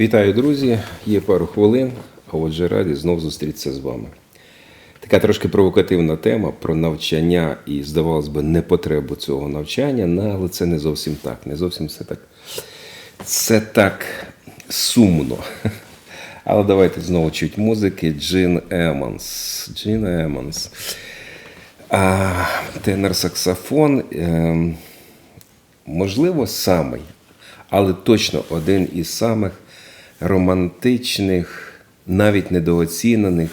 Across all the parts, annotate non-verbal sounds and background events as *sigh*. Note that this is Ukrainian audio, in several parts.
Вітаю, друзі! Є пару хвилин, а отже, раді знов зустрітися з вами. Така трошки провокативна тема про навчання і, здавалось би, непотребу цього навчання, але це не зовсім так. Не зовсім все так. Це так сумно. Але давайте знову чуть музики. Джин Емонс. Джин Емонс. Тенор саксофон. ем, можливо, самий, але точно один із самих романтичних, навіть недооцінених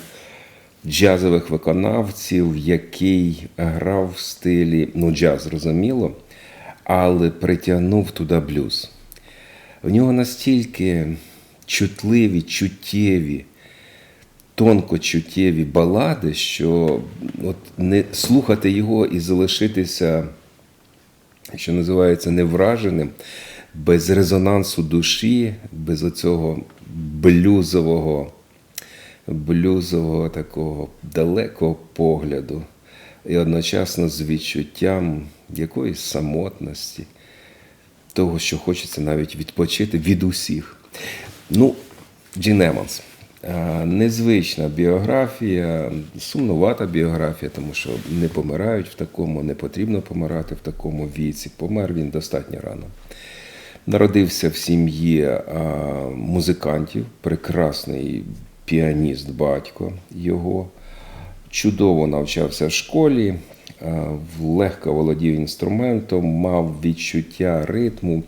джазових виконавців, який грав в стилі, ну, джаз, зрозуміло, але притягнув туди блюз. В нього настільки чутливі, чуттєві, тонко чуттєві балади, що от не слухати його і залишитися що називається невраженим, без резонансу душі, без оцього блюзового, блюзового такого далекого погляду, і одночасно з відчуттям якоїсь самотності, того, що хочеться навіть відпочити від усіх. Ну, Джін Емонс. Незвична біографія, сумнувата біографія, тому що не помирають в такому, не потрібно помирати в такому віці. Помер він достатньо рано. Народився в сім'ї е, музикантів, прекрасний піаніст, батько його. Чудово навчався в школі, е, легко володів інструментом, мав відчуття ритму,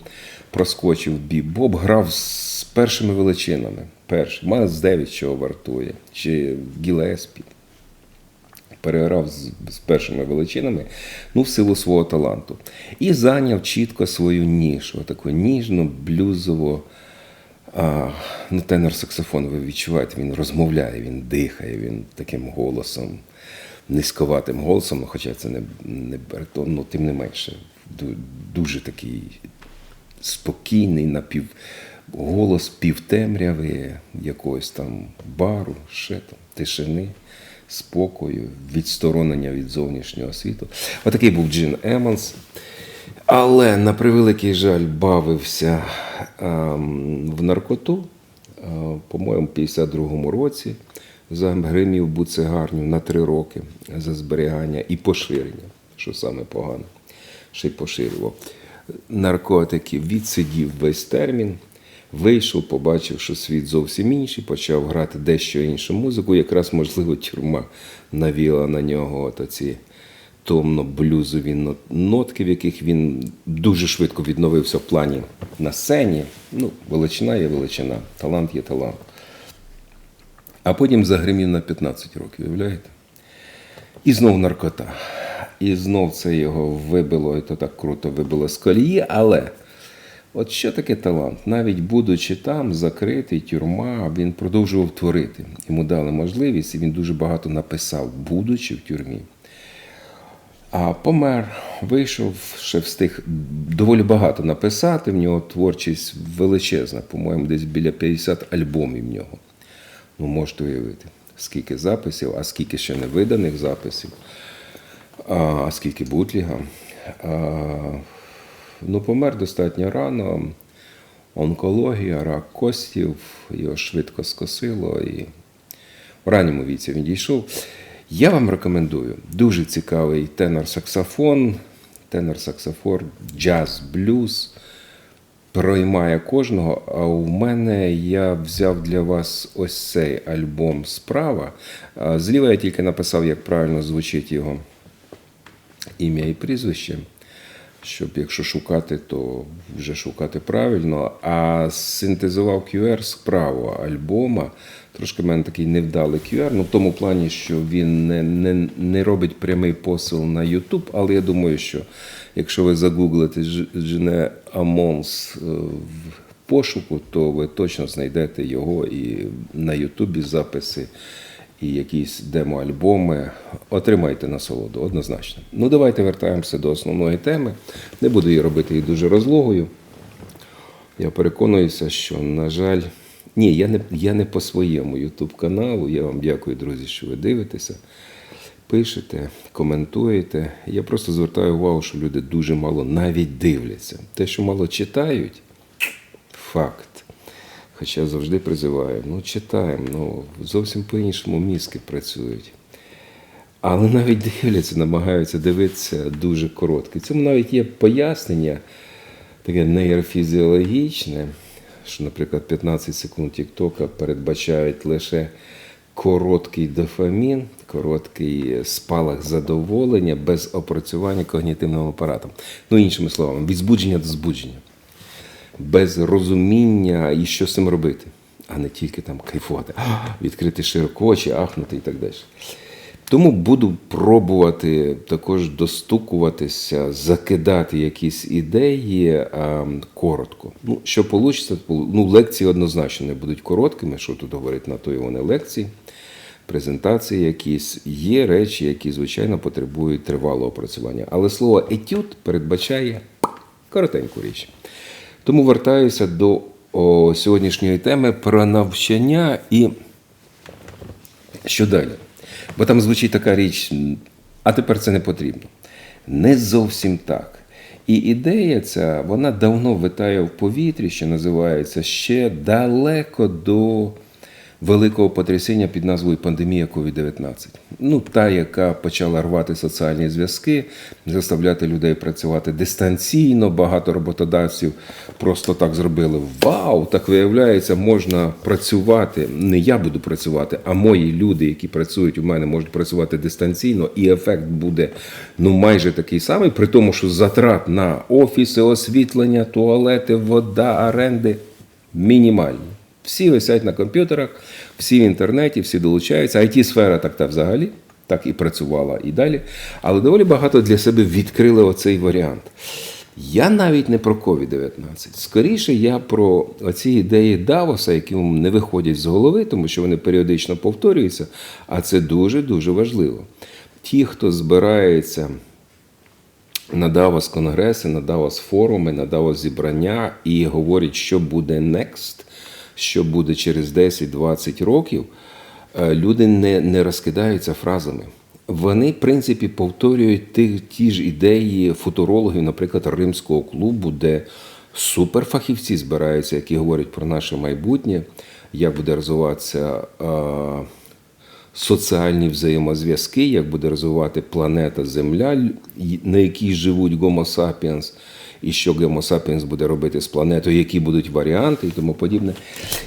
проскочив бібоп, грав з першими величинами. Перший, Майлз Девіс, чого вартує, чи Гілеспі. Переграв з, з першими величинами, ну, в силу свого таланту. І зайняв чітко свою нішу, таку ніжну, блюзово. А, ну, тенор саксофон, ви відчуваєте, він розмовляє, він дихає, він таким голосом, низьковатим голосом, хоча це не, не баритон, ну, тим не менше, дуже такий спокійний напів, голос півтемряви, якогось там бару, ще там, тишини, спокою, відсторонення від зовнішнього світу. Отакий був Джин Емонс. Але на превеликий жаль бавився ем, в наркоту, е, по-моєму, в 52-му році загримів буцегарню на три роки за зберігання і поширення, що саме погано, ще й поширював наркотики, відсидів весь термін. Вийшов, побачив, що світ зовсім інший, почав грати дещо іншу музику. Якраз, можливо, тюрма навіла на нього оці томно-блюзові нотки, в яких він дуже швидко відновився в плані на сцені. Ну, величина є величина, талант є талант. А потім загримів на 15 років, уявляєте? І знов наркота. І знов це його вибило, і то так круто вибило з колії. Але от що таке талант? Навіть будучи там, закритий, тюрма, він продовжував творити. Йому дали можливість, і він дуже багато написав, будучи в тюрмі. А помер, вийшов, ще встиг доволі багато написати. В нього творчість величезна, по-моєму, десь біля 50 альбомів в нього. Ну, можете уявити, скільки записів, а скільки ще не виданих записів, а скільки бутліга. А, ну, помер достатньо рано. Онкологія, рак костів, його швидко скосило і в ранньому віці він дійшов. Я вам рекомендую дуже цікавий тенор-саксофон, тенор-саксофон, джаз, блюз. Проймає кожного. А у мене я взяв для вас ось цей альбом справа. Зліва я тільки написав, як правильно звучить його ім'я і прізвище. Щоб якщо шукати, то вже шукати правильно. А синтезував QR справа альбома. Трошки в мене такий невдалий QR, ну в тому плані, що він не, не, не робить прямий посил на YouTube, але я думаю, що якщо ви загуглите Жене Амонс е, в пошуку, то ви точно знайдете його і на Ютубі записи, і якісь демо-альбоми. Отримайте насолоду, однозначно. Ну, давайте вертаємося до основної теми. Не буду її робити її дуже розлогою. Я переконуюся, що, на жаль, ні, я не, я не по своєму YouTube каналу. Я вам дякую, друзі, що ви дивитеся, пишете, коментуєте. Я просто звертаю увагу, що люди дуже мало навіть дивляться. Те, що мало читають, факт. Хоча завжди призиваю, ну читаємо, ну зовсім по-іншому мізки працюють. Але навіть дивляться, намагаються дивитися дуже коротко. Цьому навіть є пояснення таке нейрофізіологічне, що, наприклад, 15 секунд Тіктока передбачають лише короткий дофамін, короткий спалах задоволення без опрацювання когнітивним апаратом. Ну, іншими словами, від збудження до збудження без розуміння і що з цим робити, а не тільки там кайфувати, «А, *gasps* відкрити широко очі, ахнути і так далі. Тому буду пробувати також достукуватися, закидати якісь ідеї а, коротко. Ну, що вийде, ну, лекції однозначно не будуть короткими, що тут говорити на то і вони лекції. Презентації якісь є речі, які звичайно потребують тривалого опрацювання. Але слово етюд передбачає коротеньку річ. Тому вертаюся до о, сьогоднішньої теми про навчання і що далі. Бо там звучить така річ, а тепер це не потрібно. Не зовсім так. І ідея ця, вона давно витає в повітрі, що називається ще далеко до великого потрясіння під назвою пандемія COVID-19. Ну, та, яка почала рвати соціальні зв'язки, заставляти людей працювати дистанційно. Багато роботодавців просто так зробили. Вау! Так виявляється, можна працювати. Не я буду працювати, а мої люди, які працюють у мене, можуть працювати дистанційно, і ефект буде ну майже такий самий, при тому, що затрат на офіси, освітлення, туалети, вода, оренди мінімальні. Всі висять на комп'ютерах, всі в інтернеті, всі долучаються. it сфера так та взагалі, так і працювала і далі. Але доволі багато для себе відкрили оцей варіант. Я навіть не про COVID-19. Скоріше я про оці ідеї Давоса, які не виходять з голови, тому що вони періодично повторюються, а це дуже-дуже важливо. Ті, хто збирається на Давос конгреси, на Давос форуми, на Давос зібрання і говорять, що буде next, що буде через 10-20 років, е, люди не, не розкидаються фразами. Вони, в принципі, повторюють ті, ті ж ідеї футурологів, наприклад, римського клубу, де суперфахівці збираються, які говорять про наше майбутнє, як буде розвиватися. е, соціальні взаємозв'язки, як буде розвивати планета Земля, на якій живуть Гомо сапіенс, і що Гомо сапіенс буде робити з планетою, які будуть варіанти і тому подібне.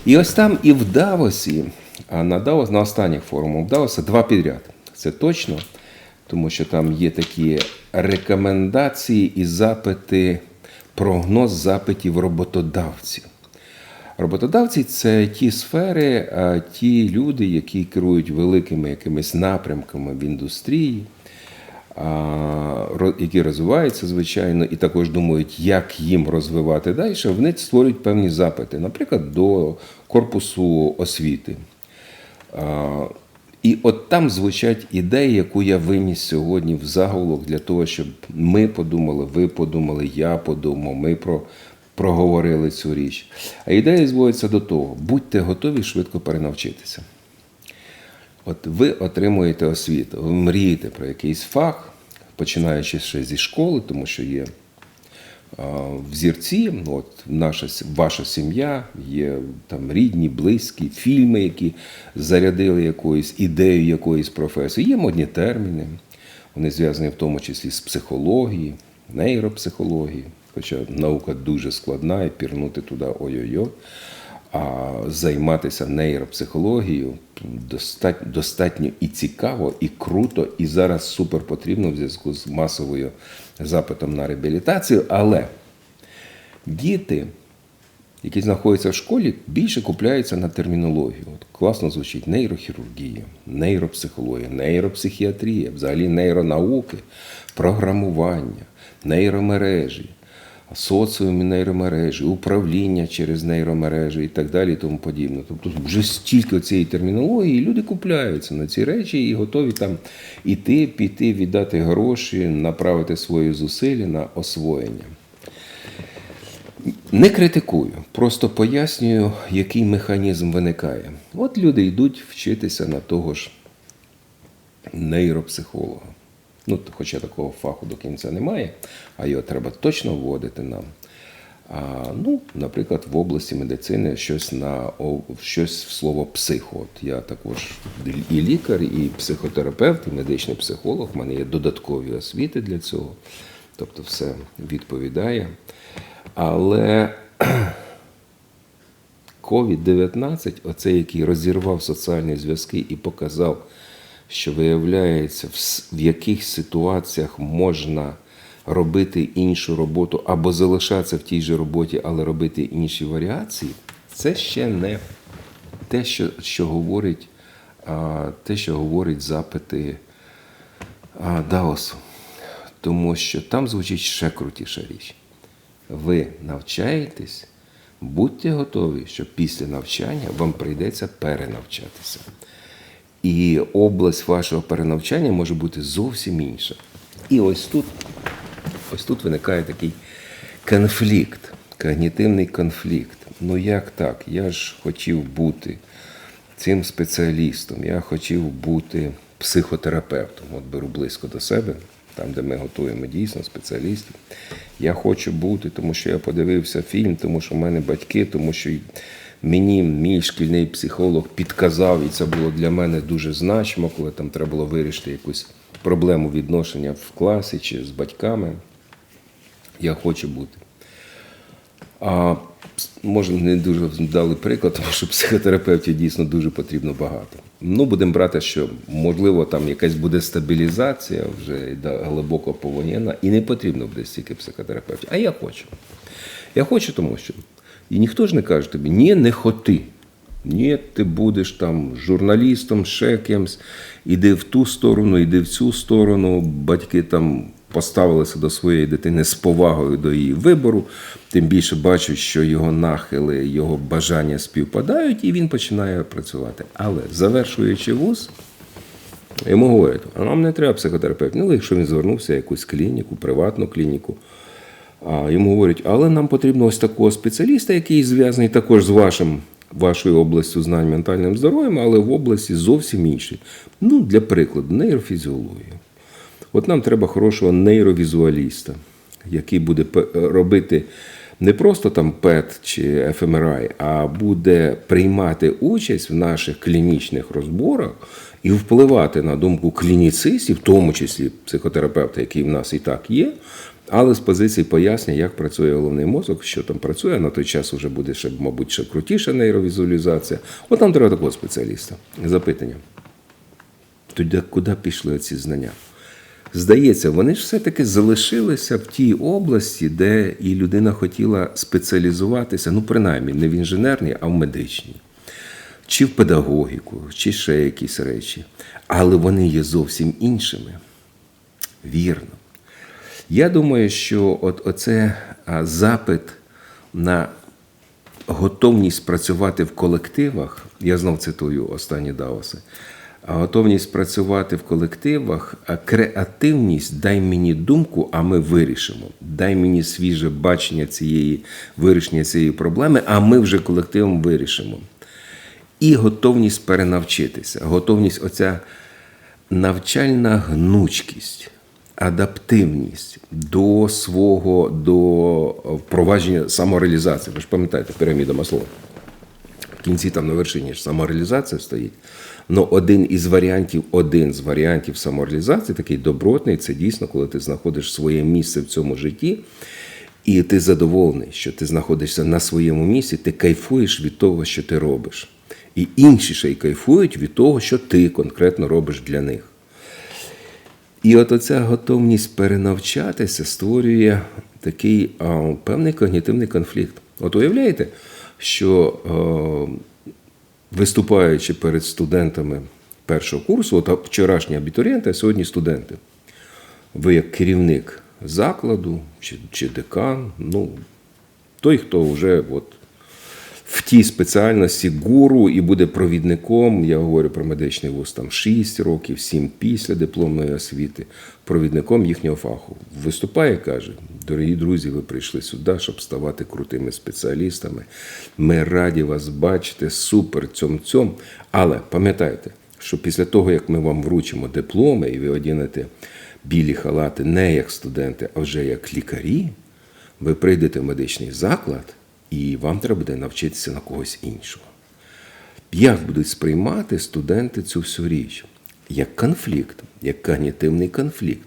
І ось там і в Давосі, а на Давос, на останніх форумах Давоса два підряд. Це точно, тому що там є такі рекомендації і запити, прогноз запитів роботодавців. Роботодавці це ті сфери, ті люди, які керують великими якимись напрямками в індустрії, які розвиваються, звичайно, і також думають, як їм розвивати далі. Вони створюють певні запити, наприклад, до корпусу освіти. І от там звучать ідеї, яку я виніс сьогодні в заголовок для того, щоб ми подумали, ви подумали, я подумав, ми про, проговорили цю річ. А ідея зводиться до того: будьте готові швидко перенавчитися. От ви отримуєте освіту, ви мрієте про якийсь фах, починаючи ще зі школи, тому що є взірці, от наша, ваша сім'я, є там рідні, близькі, фільми, які зарядили якоюсь ідеєю якоїсь професії. Є модні терміни, вони зв'язані в тому числі з психології, нейропсихології, хоча наука дуже складна і пірнути туди ой-ой-ой. А займатися нейропсихологією достатньо, достатньо і цікаво, і круто, і зараз супер потрібно в зв'язку з масовою запитом на реабілітацію. Але діти, які знаходяться в школі, більше купляються на термінологію. От класно звучить нейрохірургія, нейропсихологія, нейропсихіатрія, взагалі нейронауки, програмування, нейромережі соціумі нейромережі, управління через нейромережі і так далі, і тому подібне. Тобто вже стільки цієї термінології, і люди купляються на ці речі і готові там іти, піти, віддати гроші, направити свої зусилля на освоєння. Не критикую, просто пояснюю, який механізм виникає. От люди йдуть вчитися на того ж нейропсихолога. Ну, хоча такого фаху до кінця немає, а його треба точно вводити нам. А, ну, Наприклад, в області медицини щось на щось в слово психо. От Я також і лікар, і психотерапевт, і медичний психолог. У мене є додаткові освіти для цього. Тобто все відповідає. Але *clears throat* COVID-19, оцей, який розірвав соціальні зв'язки і показав що виявляється, в яких ситуаціях можна робити іншу роботу або залишатися в тій же роботі, але робити інші варіації, це ще не те, що що говорить те, що говорить запити Даосу. Тому що там звучить ще крутіша річ. Ви навчаєтесь, будьте готові, що після навчання вам прийдеться перенавчатися. І область вашого перенавчання може бути зовсім інша. І ось тут ось тут виникає такий конфлікт, когнітивний конфлікт. Ну як так? Я ж хотів бути цим спеціалістом, я хотів бути психотерапевтом. От беру близько до себе, там, де ми готуємо дійсно спеціалістів. Я хочу бути, тому що я подивився фільм, тому що в мене батьки, тому що Мені мій шкільний психолог підказав, і це було для мене дуже значимо, коли там треба було вирішити якусь проблему відношення в класі чи з батьками. Я хочу бути. А може, не дуже дали приклад, тому що психотерапевтів дійсно дуже потрібно багато. Ну, будемо брати, що можливо там якась буде стабілізація вже глибоко повоєнна, і не потрібно буде стільки психотерапевтів. А я хочу. Я хочу, тому що і ніхто ж не каже тобі, ні, не хоти. Ні, ти будеш там журналістом, ще кимсь, іди в ту сторону, іди в цю сторону. Батьки там поставилися до своєї дитини з повагою до її вибору, тим більше бачать, що його нахили, його бажання співпадають, і він починає працювати. Але завершуючи вуз, йому говорять, а нам не треба психотерапевт. Ну, якщо він звернувся в якусь клініку, приватну клініку. А йому говорять, але нам потрібно ось такого спеціаліста, який зв'язаний також з вашим, вашою областю знань ментальним здоров'ям, але в області зовсім іншій. Ну, для прикладу, нейрофізіологія. От нам треба хорошого нейровізуаліста, який буде робити не просто там ПЕТ чи ФМРА, а буде приймати участь в наших клінічних розборах і впливати на думку клініцистів, в тому числі психотерапевта, який в нас і так є, але з позиції пояснення, як працює головний мозок, що там працює, на той час вже буде ще, мабуть, ще крутіша нейровізуалізація. От нам треба такого спеціаліста. Запитання. Тоді куди пішли ці знання? Здається, вони ж все-таки залишилися в тій області, де і людина хотіла спеціалізуватися, ну, принаймні, не в інженерній, а в медичній, чи в педагогіку, чи ще якісь речі. Але вони є зовсім іншими. Вірно. Я думаю, що от оце запит на готовність працювати в колективах, я знов цитую останні Давоси, а готовність працювати в колективах, креативність дай мені думку, а ми вирішимо. Дай мені свіже бачення цієї вирішення цієї проблеми, а ми вже колективом вирішимо. І готовність перенавчитися, готовність оця навчальна гнучкість адаптивність до свого до впровадження самореалізації. Ви ж пам'ятаєте, піраміда Маслова. В кінці там на вершині ж самореалізація стоїть. Но один із варіантів, один з варіантів самореалізації, такий добротний, це дійсно, коли ти знаходиш своє місце в цьому житті І ти задоволений, що ти знаходишся на своєму місці, ти кайфуєш від того, що ти робиш. І інші ще й кайфують від того, що ти конкретно робиш для них. І от оця готовність перенавчатися створює такий а, певний когнітивний конфлікт. От уявляєте, що е, виступаючи перед студентами першого курсу, от вчорашні абітурієнти, а сьогодні студенти. Ви як керівник закладу чи, чи декан, ну, той, хто вже от, в тій спеціальності гуру і буде провідником, я говорю про медичний вуз, там 6 років, 7 після дипломної освіти, провідником їхнього фаху. Виступає, каже: дорогі друзі, ви прийшли сюди, щоб ставати крутими спеціалістами. Ми раді вас бачити, супер цьом цьом. Але пам'ятайте, що після того, як ми вам вручимо дипломи і ви одінете білі халати не як студенти, а вже як лікарі, ви прийдете в медичний заклад, і вам треба буде навчитися на когось іншого. Як будуть сприймати студенти цю всю річ? Як конфлікт, як когнітивний конфлікт.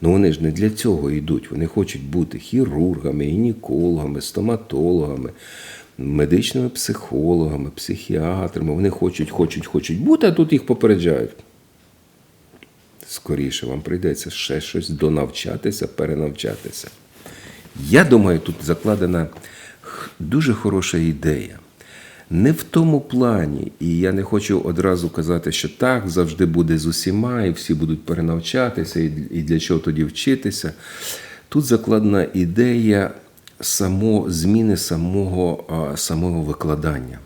Ну вони ж не для цього йдуть. Вони хочуть бути хірургами, гінекологами, стоматологами, медичними психологами, психіатрами. Вони хочуть, хочуть, хочуть бути, а тут їх попереджають. Скоріше вам прийдеться ще щось донавчатися, перенавчатися. Я думаю, тут закладена дуже хороша ідея. Не в тому плані, і я не хочу одразу казати, що так завжди буде з усіма, і всі будуть перенавчатися, і для чого тоді вчитися. Тут закладена ідея само, зміни самого, самого викладання.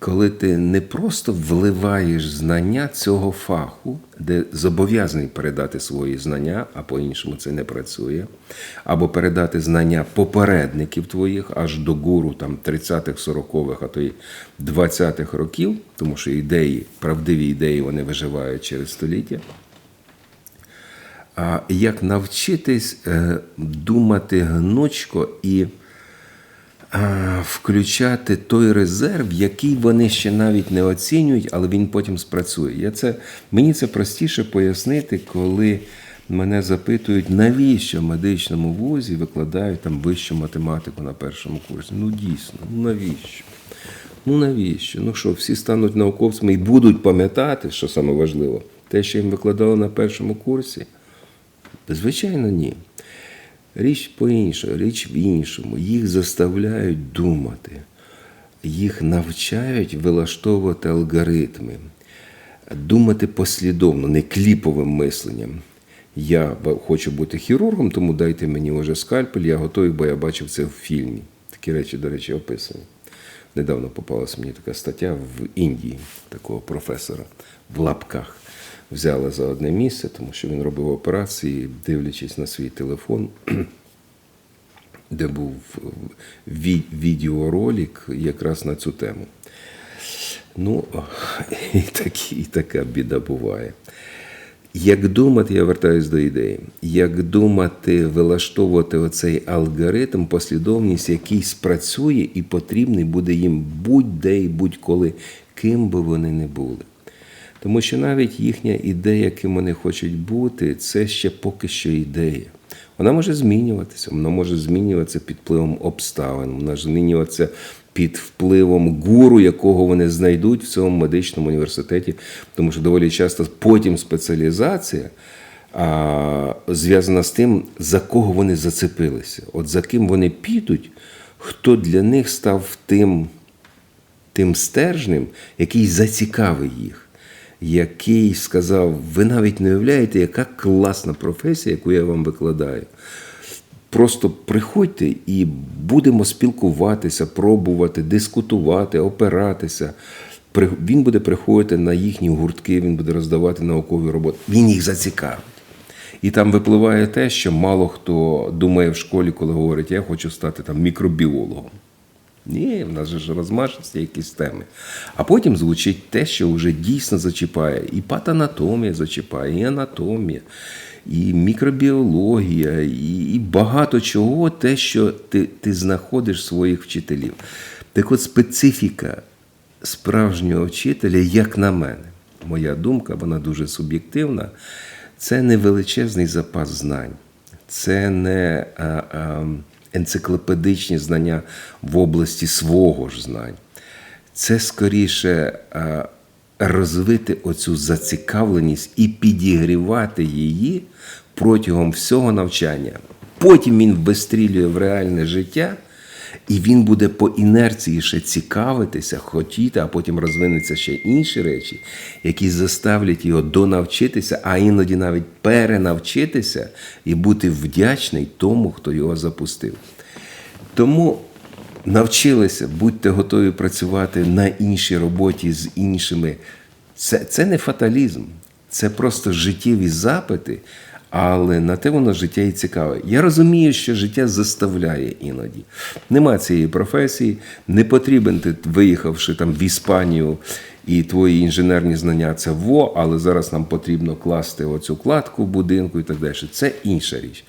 Коли ти не просто вливаєш знання цього фаху, де зобов'язаний передати свої знання, а по-іншому це не працює, або передати знання попередників твоїх аж до гуру там 30-х, 40-х, а то й 20-х років, тому що ідеї, правдиві ідеї, вони виживають через століття. А як навчитись е, думати гнучко і включати той резерв, який вони ще навіть не оцінюють, але він потім спрацює. Я це, мені це простіше пояснити, коли мене запитують, навіщо в медичному вузі викладають там вищу математику на першому курсі. Ну дійсно, ну навіщо? Ну навіщо? Ну що, всі стануть науковцями і будуть пам'ятати, що саме важливо, те, що їм викладали на першому курсі? Звичайно, ні. Річ по-іншому, річ в іншому. Їх заставляють думати, їх навчають вилаштовувати алгоритми, думати послідовно, не кліповим мисленням. Я хочу бути хірургом, тому дайте мені вже скальпель, я готовий, бо я бачив це в фільмі. Такі речі, до речі, описані. Недавно попалася мені така стаття в Індії, такого професора в лапках. Взяли за одне місце, тому що він робив операції, дивлячись на свій телефон, *clears throat* де був ві- відеоролик якраз на цю тему. Ну, *laughs* і, такі, і така біда буває. Як думати, я вертаюсь до ідеї, як думати, вилаштовувати оцей алгоритм, послідовність, який спрацює і потрібний буде їм будь-де і будь-коли, ким би вони не були. Тому що навіть їхня ідея, ким вони хочуть бути, це ще поки що ідея. Вона може змінюватися, вона може змінюватися під впливом обставин, вона може змінюватися під впливом гуру, якого вони знайдуть в цьому медичному університеті, тому що доволі часто потім спеціалізація а, зв'язана з тим, за кого вони зацепилися. От за ким вони підуть, хто для них став тим тим стержнем, який зацікавив їх, який сказав: ви навіть не уявляєте, яка класна професія, яку я вам викладаю. Просто приходьте і будемо спілкуватися, пробувати, дискутувати, опиратися. Він буде приходити на їхні гуртки, він буде роздавати наукові роботи. Він їх зацікавить. І там випливає те, що мало хто думає в школі, коли говорить, я хочу стати там мікробіологом. Ні, в нас же ж розмашисті якісь теми. А потім звучить те, що вже дійсно зачіпає. І патанатомія зачіпає, і анатомія, і мікробіологія, і, і багато чого, те, що ти, ти знаходиш своїх вчителів. Так от специфіка справжнього вчителя, як на мене, моя думка, вона дуже суб'єктивна, це не величезний запас знань, це не а, а, енциклопедичні знання в області свого ж знань. Це скоріше е, розвити оцю зацікавленість і підігрівати її протягом всього навчання. Потім він вистрілює в реальне життя, і він буде по інерції ще цікавитися, хотіти, а потім розвинуться ще інші речі, які заставлять його донавчитися, а іноді навіть перенавчитися і бути вдячний тому, хто його запустив. Тому навчилися, будьте готові працювати на іншій роботі з іншими. Це, це не фаталізм, це просто життєві запити, але на те воно життя і цікаве. Я розумію, що життя заставляє іноді. Нема цієї професії, не потрібен ти, виїхавши там в Іспанію, і твої інженерні знання це во, але зараз нам потрібно класти оцю кладку в будинку і так далі. Це інша річ.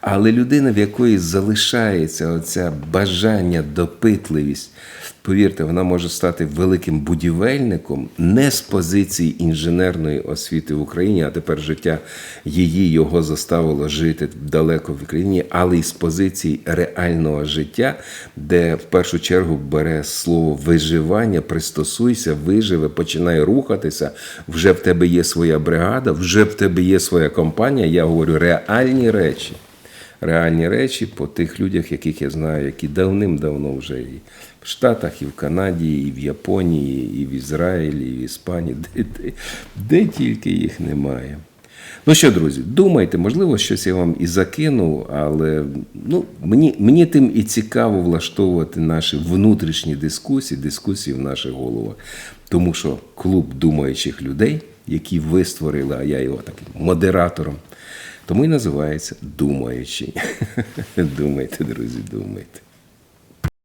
Але людина, в якої залишається оця бажання, допитливість, повірте, вона може стати великим будівельником не з позиції інженерної освіти в Україні, а тепер життя її його заставило жити далеко в Україні, але й з позиції реального життя, де в першу чергу бере слово виживання, пристосуйся, виживе, починай рухатися. Вже в тебе є своя бригада, вже в тебе є своя компанія. Я говорю реальні речі реальні речі по тих людях, яких я знаю, які давним-давно вже і в Штатах, і в Канаді, і в Японії, і в Ізраїлі, і в Іспанії, *laughs* де, де, де тільки їх немає. Ну що, друзі, думайте, можливо, щось я вам і закину, але ну, мені, мені тим і цікаво влаштовувати наші внутрішні дискусії, дискусії в наших головах. Тому що клуб думаючих людей, які ви створили, а я його таким модератором, тому і називається Думаючий. *laughs* Думайте, друзі, думайте.